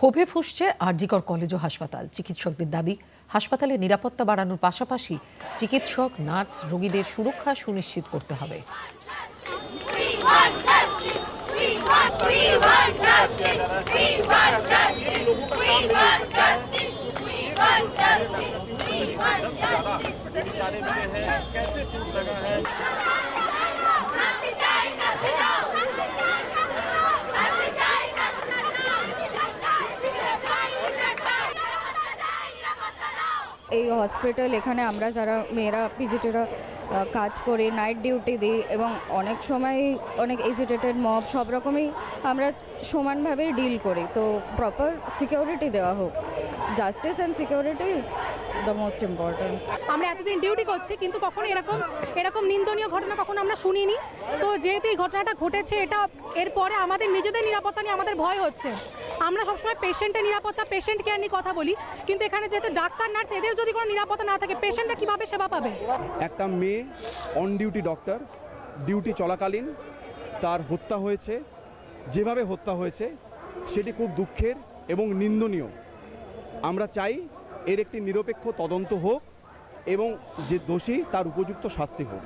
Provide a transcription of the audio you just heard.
ক্ষোভে ফুসছে আরজিকর কলেজ ও হাসপাতাল। চিকিৎসকদের দাবি, হাসপাতালে নিরাপত্তা বাড়ানোর পাশাপাশি চিকিৎসক, নার্স রোগীদের সুরক্ষা সুনিশ্চিত করতে হবে। এই হসপিটাল এখানে আমরা যারা মেয়েরা পিজিটিরা কাজ করি নাইট ডিউটি দিই এবং অনেক সময় অনেক এজিটেটেড মব সব রকমই আমরা সমানভাবে ডিল করি। তো প্রপার সিকিউরিটি দেওয়া হোক। Justice and security is the most important আমরা এতদিন ডিউটি করছি, কিন্তু কখনো এরকম এরকম নিন্দনীয় ঘটনা কখনো আমরা শুনিনি। তো যেহেতু এই ঘটনাটা ঘটেছে, এটা এরপরে আমাদের নিজেদের নিরাপত্তা নিয়ে আমাদের ভয় হচ্ছে। আমরা সবসময় পেশেন্টের নিরাপত্তা, পেশেন্ট কেয়ার নিয়ে কথা বলি, কিন্তু এখানে যেহেতু ডাক্তার, নার্স, এদের যদি কোনো নিরাপত্তা না থাকে, পেশেন্টরা কীভাবে সেবা পাবে? একটা মেয়ে অন ডিউটি ডক্টর ডিউটি চলাকালীন, তার হত্যা হয়েছে। যেভাবে হত্যা হয়েছে, সেটি খুব দুঃখের এবং নিন্দনীয়। আমরা চাই এর একটি নিরপেক্ষ তদন্ত হোক এবং যে দোষী, তার উপযুক্ত শাস্তি হোক।